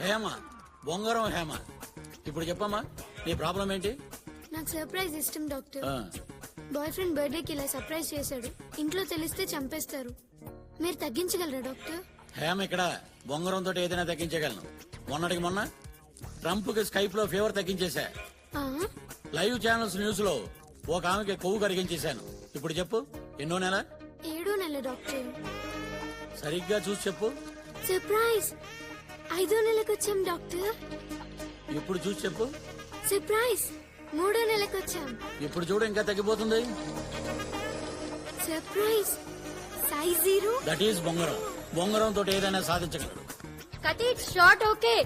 హేమ బొంగరం హేమ ఇప్పుడు చెప్పమ్మా నీ ప్రాబ్లం ఏంటి? నాకు సర్ప్రైజ్ ఇష్టం డాక్టర్. ఆ, బాయ్ ఫ్రెండ్ బర్త్డేకి ఇలా సర్ప్రైజ్ చేశాడు. ఇంట్లో తెలిస్తే చంపేస్తారు. మీరు తగ్గించగలరా డాక్టర్? హేమ ఇక్కడ బొంగరం తోటి ఏదైనా తగ్గించగలను. మొన్నటికి మొన్న ట్రంప్కి స్కైప్లో ఫీవర్ తగ్గించేశా. ఆ? లైవ్ ఛానల్స్ న్యూస్లో ఒక ఆమెకి కొవ్వు కరిగించేశాను. ఇప్పుడు చెప్పు ఎన్నో నెల? ఏడో నెల డాక్టర్. సరిగ్గా చూసి చెప్పు. సర్ప్రైజ్? ఐదో నెలకు వచ్చాం డాక్టర్. ఇప్పుడు చూసి చెప్పు. సర్ప్రైజ్ మూడో నెలకు వచ్చాం ఇప్పుడు చూడు ఇంకా తగ్గిపోతుంది. Surprise size zero. That is బొంగరం. బొంగరం తోటి ఏదైనా సాధించగలడు. Cut it short okay.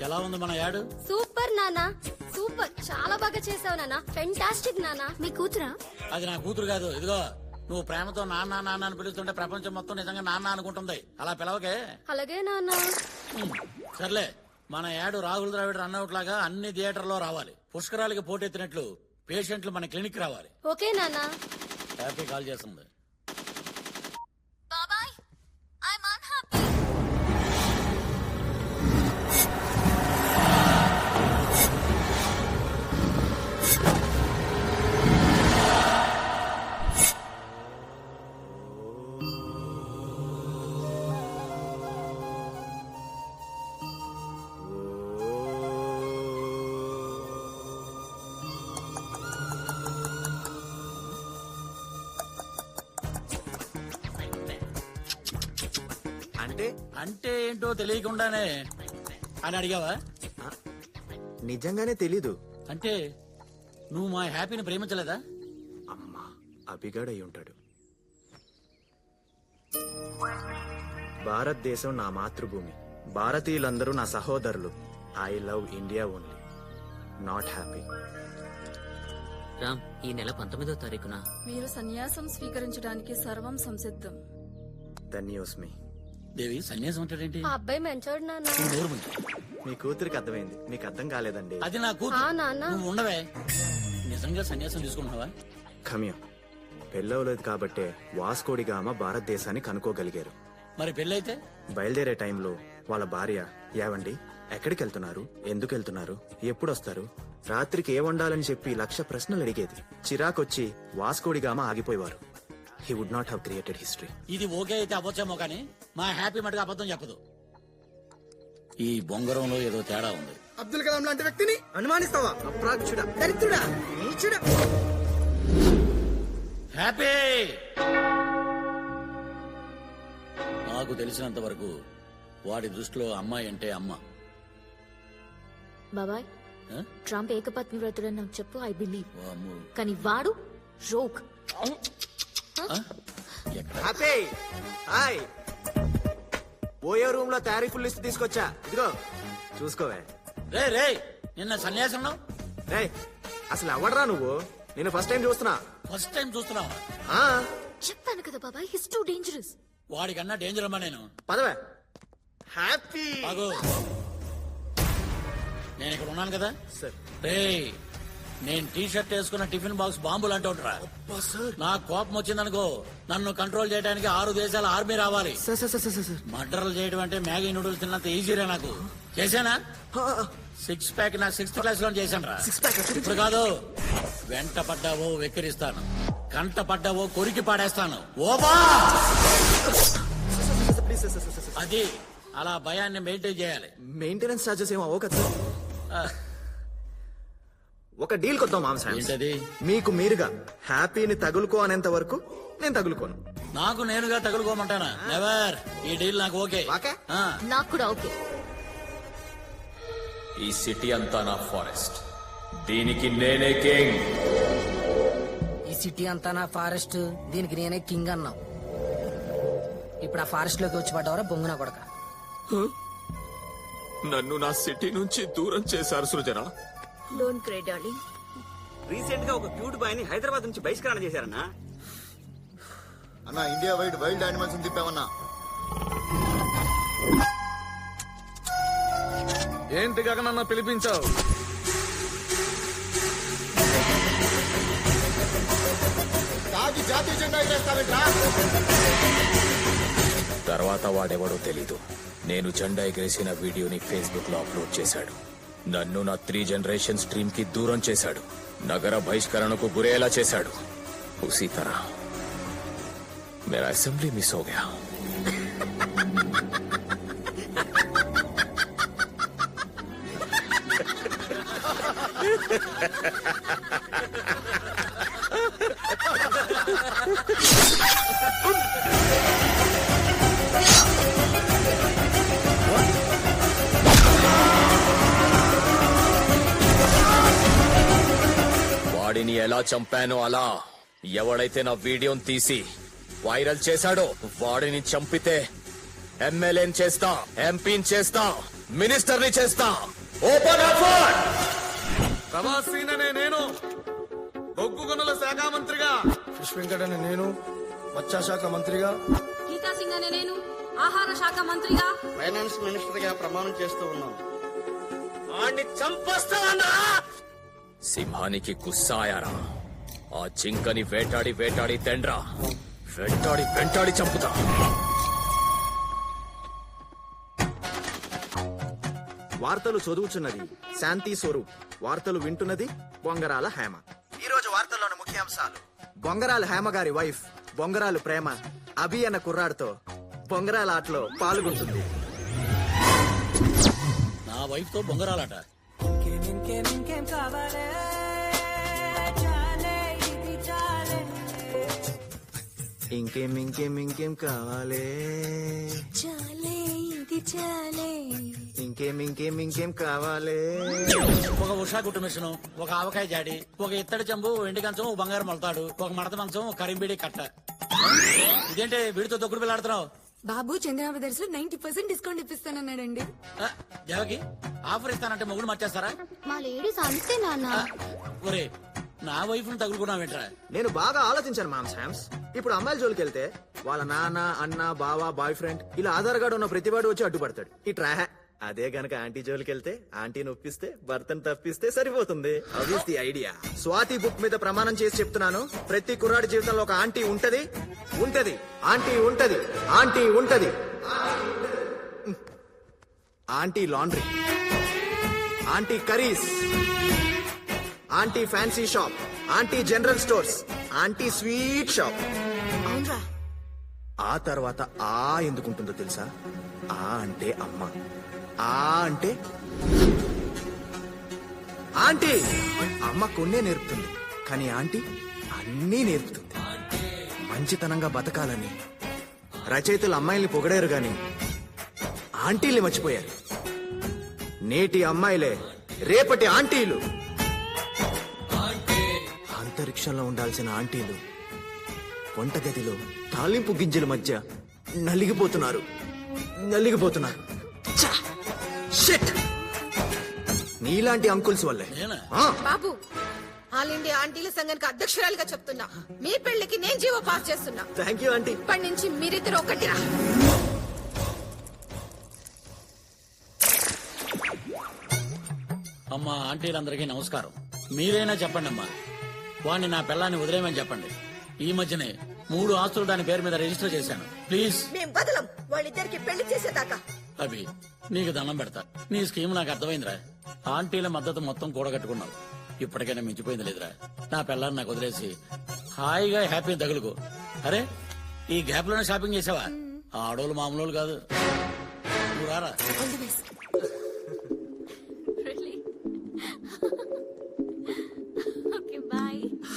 ఎలా ఉంది మన యాడ్? సూపర్ నానా. సూపర్. చాలా బాగా చేసావు నానా. ఫెంటాస్టిక్ నానా. మీ కూతురా? అది నా కూతురు కాదు ఇదిగో. నువ్వు ప్రేమతో నాన్న నాన్న అని పిలుస్తుంటే ప్రపంచం మొత్తం నిజంగా నాన్న అనుకుంటుంది. అలా పిలవకే. అలాగే నానా హ్మ్. సర్లే మన యాడ్ రాహుల్ ద్రావిడ్ రన్అట్ లాగా అన్ని థియేటర్లో రావాలి. పుష్కరాలకి పోటెత్తినట్లు పేషెంట్లు మన క్లినిక్ రావాలి. ఓకే నానా హ్యాపీ కాల్ చేస్తుంది. అంటే? అంటే ఏంటో తెలియకుండానే అని అడిగావా? నిజంగానే తెలీదు. అంటే నువ్వు మా హ్యాపీని ప్రేమించలేదా? అమ్మా అభిగాడై ఉంటాడు. భారతదేశం నా మాతృభూమి. భారతీయులందరూ నా సహోదరులు. I love India only. Not happy. Ram ఈ నెల పంతొమ్మిదో తారీఖున? మీరు సన్యాసం స్వీకరించడానికి సర్వం సంసిద్ధం. ద న్యూస్ మీ దేవి సన్యాసం అంటాడేంటి ఆ అబ్బాయి మంచోడు నాన్న. నువ్వు నోరు మూయి. మీ కూతురికి అర్థమైంది. మీకు అర్థం కాలేదండి. అది నా ఆ కూతురు నాన్న. నువ్వు ఉండవే. నిజంగా సన్యాసం తీసుకుంటున్నావా? ఖమ్యం. పెళ్ళవలేదు కాబట్టే వాస్కోడిగామ భారతదేశాన్ని కనుక్కోగలిగారు. మరి పెళ్ళైతే? బయలుదేరే టైంలో వాళ్ళ భార్య ఏవండి? ఎక్కడికి వెళ్తున్నారు ఎందుకు వెళ్తున్నారు ఎప్పుడు వస్తారు రాత్రికి ఏ వండాలని చెప్పి లక్ష ప్రశ్నలు అడిగేది. చిరాకొచ్చి Vasco da Gama ఆగిపోయేవారు. He would not have created history ఇది ఓకే అయితే అవ్వచ్చేమో కానీ మా హ్యాపీ మటుకు అబద్ధం చెప్పదు. ఈ బొంగరంలో ఏదో తేడా ఉంది. అబ్దుల్ కలాం లాంటి వ్యక్తిని అనుమానిస్తావా? అప్రాచుడా దరిద్రుడా నీచుడా? హ్యాపీ! నాకు తెలిసినంత వరకు వాడి దృష్టిలో అమ్మాయి అంటే అమ్మ. బాబాయ్ ఆ? ట్రంప్ ఏకపత్ని వ్రతుడని నాకు చెప్పు ఐ బిలీవ్ వామ్మో. కానీ వాడు రోక్. Happy hi. ఓయో రూమ్లో తారీఫుల్ లిస్ట్ తీసుకొచ్చా? ఇదిగో చూసుకోవే. రే రే నిన్న సన్యాసంలో రే అసలు ఎవడరా నువ్వు? నేను ఫస్ట్ టైం చూస్తున్నా. ఫస్ట్ టైం చూస్తున్నావా? ఆ, చెప్పాను కదా బాబాయ్ హిస్ టూ డేంజరస్ వాడికన్నా డేంజర్ అమ్మా నేను. పదవే. హ్యాపీ నేను ఇక్కడ ఉన్నాను కదా. సార్. రే నేను టీ షర్ట్ వేసుకున్న టిఫిన్ బాక్స్ బాంబులు అంటుంటరా నా కోపం వచ్చిందనుకో నన్ను కంట్రోల్ చేయడానికి ఆరు దేశాల ఆర్మీ రావాలి. మర్డర్లు చేయడం అంటే మ్యాగీ నూడిల్స్ తిన్నంత ఈజీరా నాకు. చేశానా? సిక్స్ ప్యాక్ నా సిక్స్త్ క్లాస్లో చేశాను? ఇప్పుడు కాదు వెంట పడ్డావో వెక్కిరిస్తాను. కంట పడ్డావో కొరికి పాడేస్తాను. ఓబా! అది అలా భయాన్ని మెయింటైన్ చేయాలి. మెయింటెనెన్స్ చార్జెస్ ఏమో కదా ఒక డీల్ కొద్దాం మామ ఏంటది? మీకు మీరుగా హ్యాపీని తగులుకో అనేంత వరకు నేను తగులుకోను. నాకు నేనుగా తగులుకోమంటానా? నెవర్ ఈ డీల్ నాకు ఓకే. ఓకే? ఆ, నాకు కూడా ఓకే. ఈ సిటీ అంతా నా ఫారెస్ట్. దీనికి నేనే కింగ్. ఈ సిటీ అంతా నా ఫారెస్ట్. దీనికి నేనే కింగ్ అన్నావు. ఇప్పుడు ఆ ఫారెస్ట్లోకి వచ్చి పడ్డవరా బొంగున కొడక? నన్ను నా సిటీ నుంచి దూరం చేశారు సృజన. డోంట్ క్రై డార్లింగ్ రీసెంట్గా ఒక క్యూట్ బాయ్ని హైదరాబాద్ నుంచి బహిష్కరణ చేశారన్నా. అన్న ఇండియా వైడ్ వైల్డ్ యానిమల్స్ తిప్పామన్నా. ఏంటి కాక నన్ను పిలిపించావు? తాగి జాతీయ జెండా ఎగరేస్తావేంట్రా? తర్వాత వాడెవడో తెలీదు. నేను జెండా ఎగరేసిన వీడియోని ఫేస్బుక్లో అప్లోడ్ చేశాడు. నన్ను నా త్రీ జనరేషన్ స్ట్రీమ్కి దూరం చేశాడు. నగర బహిష్కరణకు గురేలా చేశాడు. ఉసీ తరహ మేరా అసెంబ్లీ మిస్ హో గయా. ha ha ha! వాడిని ఎలా చంపానో అలా. ఎవడైతే నా వీడియోని తీసి వైరల్ చేశాడో వాడిని చంపితే ఎమ్మెల్యేని చేస్తా ఎంపీని చేస్తా మినిస్టర్ని చేస్తా. ఓపెన్ అఫర్ ప్రభాసీననే నేను బొగ్గు గనుల శాఖ మంత్రిగా. ఫిష్ వెంకటనే నేను మత్స్యశాఖ మంత్రిగా. గీతా సింగ్ అనే నేను ఆహార శాఖ మంత్రిగా. ఫైనాన్స్ మినిస్టర్గా ప్రమాణం చేస్తూ ఉన్నాను. సింహానికి గుస్సాయారా ఆ జింకని వేటాడి వేటాడి తెండ్రా. వెంటాడి వెంటాడి చంపుతా. వార్తలు చదువుచున్నది శాంతి స్వరూప్. వార్తలు వింటున్నది బొంగరాల హేమ. ఈ రోజు వార్తల్లోని ముఖ్యాంశాలు. బొంగరాల హేమ గారి వైఫ్ బొంగరాలు ప్రేమ అభి అన్న కుర్రాడితో బొంగరాల ఆటలో పాల్గొంటుంది. నా వైఫ్తో బొంగరాలట? ఇంకేం ఇంకేం ఇంకేం కావాలి? చాలే ఇది చాలే. ఇంకేం ఇంకేం ఇంకేం కావాలి? ఒక ఉషా గుట్టు మిషన్ ఒక ఆవకాయ జాడి ఒక ఇత్తడి చెంబు ఎండి కంచం ఒక బంగారం మొలతాడు ఒక మడత మంచం కరింబీడి కట్ట. ఇదేంటి వీడితో తొక్కుడు పిల్లాడుతున్నావు? బాబు చంద్ర బ్రదర్స్లో నైన్టీ పర్సెంట్ డిస్కౌంట్ ఇప్పిస్తానన్నాడండి. ఆ, దేవకి ఆఫర్ ఇస్తానంటే మొగుడు మర్చేస్తారా? మా లేడీస్ అంతే నాన్న. ఒరే నా వైఫ్ను తగులుకున్నావేంట్రా? నేను బాగా ఆలోచించాను మామ్ శామ్స్. ఇప్పుడు అమ్మాయిల జోలికి వెళ్తే వాళ్ళ నాన్న అన్న బావ బాయ్ ఫ్రెండ్ ఇలా ఆధార్ కార్డు ఉన్న ప్రతివాడు వచ్చి అడ్డుపడతాడు. ఇట్రా అదే గనక ఆంటీ జోలికి వెళ్తే ఆంటీని ఒప్పిస్తే భర్తను తప్పిస్తే సరిపోతుంది. అవిస్ ది ఐడియా స్వాతి బుక్ మీద ప్రమాణం చేసి చెప్తున్నాను. ప్రతి కుర్రాడి జీవితంలో ఒక ఆంటీ ఉంటది. ఉంటది. ఆంటీ ఉంటది. ఆంటీ ఉంటది. Aunty laundry. Aunty curries. Aunty fancy shop. Aunty general stores. Aunty sweet shop. ఆ తర్వాత ఆ ఎందుకుంటుందో తెలుసా? ఆ అంటే అమ్మ. ఆ అంటే? ఆంటీ! అమ్మ కొన్నే నేర్పుతుంది. కానీ ఆంటీ అన్నీ నేర్పుతుంది. మంచితనంగా బతకాలని. రచయితలు అమ్మాయిల్ని పొగడారు గాని ఆంటీల్ని మర్చిపోయారు. నేటి అమ్మాయిలే రేపటి ఆంటీలు. అంతరిక్షంలో ఉండాల్సిన ఆంటీలు వంటగదిలో తాలింపు గింజల మధ్య నలిగిపోతున్నారు. నలిగిపోతున్నారు. నీలాంటి అంకుల్స్ వల్లే. ఆ, బాబు ఆల్ ఇండియా ఆంటీల సంఘానికి అధ్యక్షురాలిగా చెప్తున్నా. మీ పెళ్ళికి నేను జీవో పాస్ చేస్తున్నా. థ్యాంక్ యూ ఆంటీ ఇప్పటి నుంచి మీరిద్దరు ఒకటిరా అమ్మా ఆంటీలందరికీ నమస్కారం. మీరైనా చెప్పండి అమ్మా. వాడిని నా పిల్లాన్ని వదిలేయమని చెప్పండి. ఈ మధ్యనే మూడు ఆస్తులు దాని పేరు మీద రిజిస్టర్ చేశాను. ప్లీజ్. మేం బదలం. వాళ్ళిద్దరికి పెళ్ళి చేసేదాకా. అభి నీకు దండం పెడతా. నీ స్కీమ్ నాకు అర్థమైందిరా. ఆంటీల మద్దతు మొత్తం కూడగట్టుకున్నావు ఇప్పటికైనా మించిపోయింది లేదురా. నా పిల్లాన్ని నాకు వదిలేసి హాయిగా హ్యాపీ తగులుకో. అరే ఈ గ్యాప్లోనే షాపింగ్ చేసావా? ఆడోళ్ళు మామూలు కాదు. నువ్వు రారా.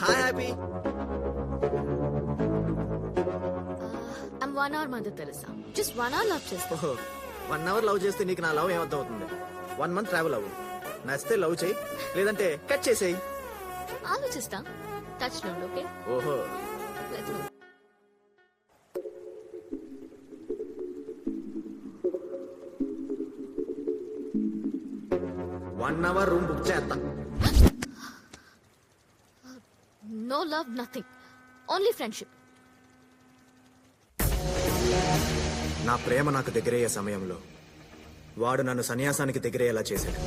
Hi happy one hour Teresa just one hour love చేస్తా వన్ అవర్ లవ్ చేస్తే నీకు నా లవ్ ఏమర్థం అవుతుంది? వన్ మంత్ ట్రావెల్ అవ్వు. నచ్చితే లవ్ చేయి లేదంటే కట్ చేసేయి. ఆలోచిస్తా. టచ్లో ఓకే ఓహో. వన్ అవర్ రూమ్ బుక్ చేస్తా. No love nothing only friendship నా ప్రేమ నాకు దగ్గరయ్యే సమయంలో వాడు నన్ను సన్యాసానికి దగ్గరయ్యేలా చేశాడు.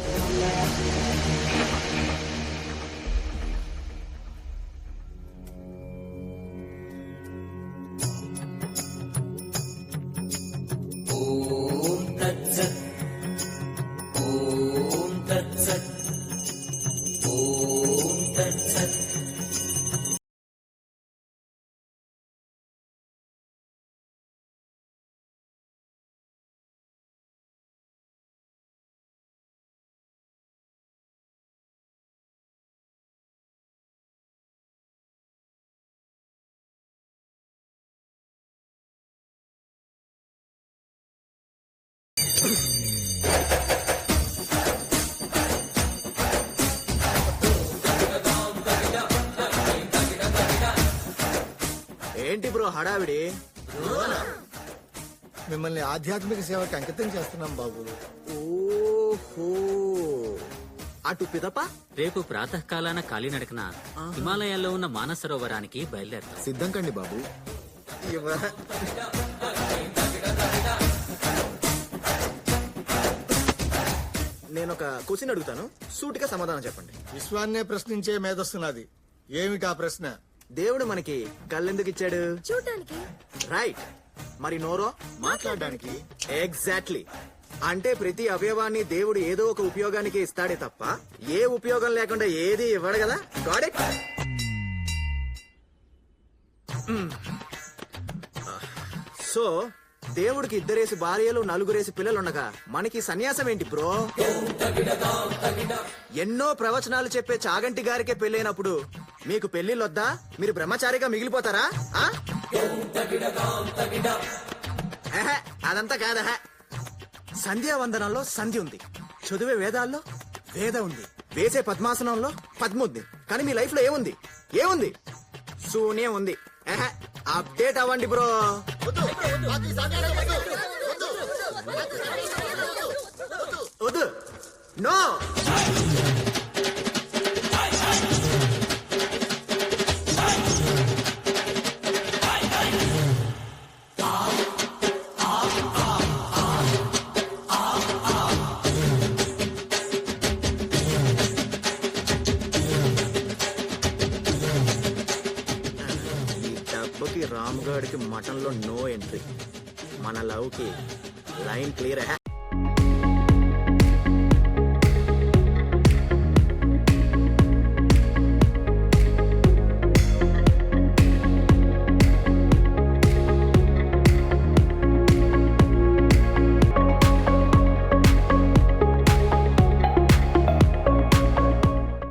బ్రో హడావిడి. మిమ్మల్ని ఆధ్యాత్మిక సేవకి అంకితం చేస్తున్నాం బాబు. ఓహో. అటు పిదప? రేపు ప్రాతకాలాన కాలినడకన హిమాలయాల్లో ఉన్న మానసరోవరానికి బయలుదేరతాం. సిద్ధం కండి బాబు. నేను ఒక క్వశ్చన్ అడుగుతాను. సూటిగా సమాధానం చెప్పండి. విశ్వాన్నే ప్రశ్నించే మేధస్తున్నది ఏమిటా ప్రశ్న? దేవుడు మనకి కళ్ళెందుకు ఇచ్చాడు? చూడటానికి రైట్ మరి నోరో? మాట్లాడడానికి. ఎగ్జాక్ట్లీ అంటే ప్రతి అవయవాన్ని దేవుడు ఏదో ఒక ఉపయోగానికి ఇస్తాడే తప్ప ఏ ఉపయోగం లేకుండా ఏది ఇవ్వడు కదా? గాడ్ ఇట్ సో దేవుడికి ఇద్దరేసి భార్యలు నలుగురేసి పిల్లలుండగా మనకి సన్యాసం ఏంటి బ్రో? ఎన్నో ప్రవచనాలు చెప్పే చాగంటి గారికే పెళ్ళైనప్పుడు మీకు పెళ్ళిళ్ళొద్దా మీరు బ్రహ్మచారిగా మిగిలిపోతారా? అదంతా కాదహ. సంధ్యావందనంలో సంధి ఉంది. చదివే వేదాల్లో వేద ఉంది. వేసే పద్మాసనంలో పద్మ ఉంది. కానీ మీ లైఫ్లో ఏముంది? ఏముంది? శూన్యం ఉంది. అప్డేట్ అవ్వండి బ్రో. వద్దు నో నో ఎంట్రీ మన లవ్కి లైన్ క్లియర్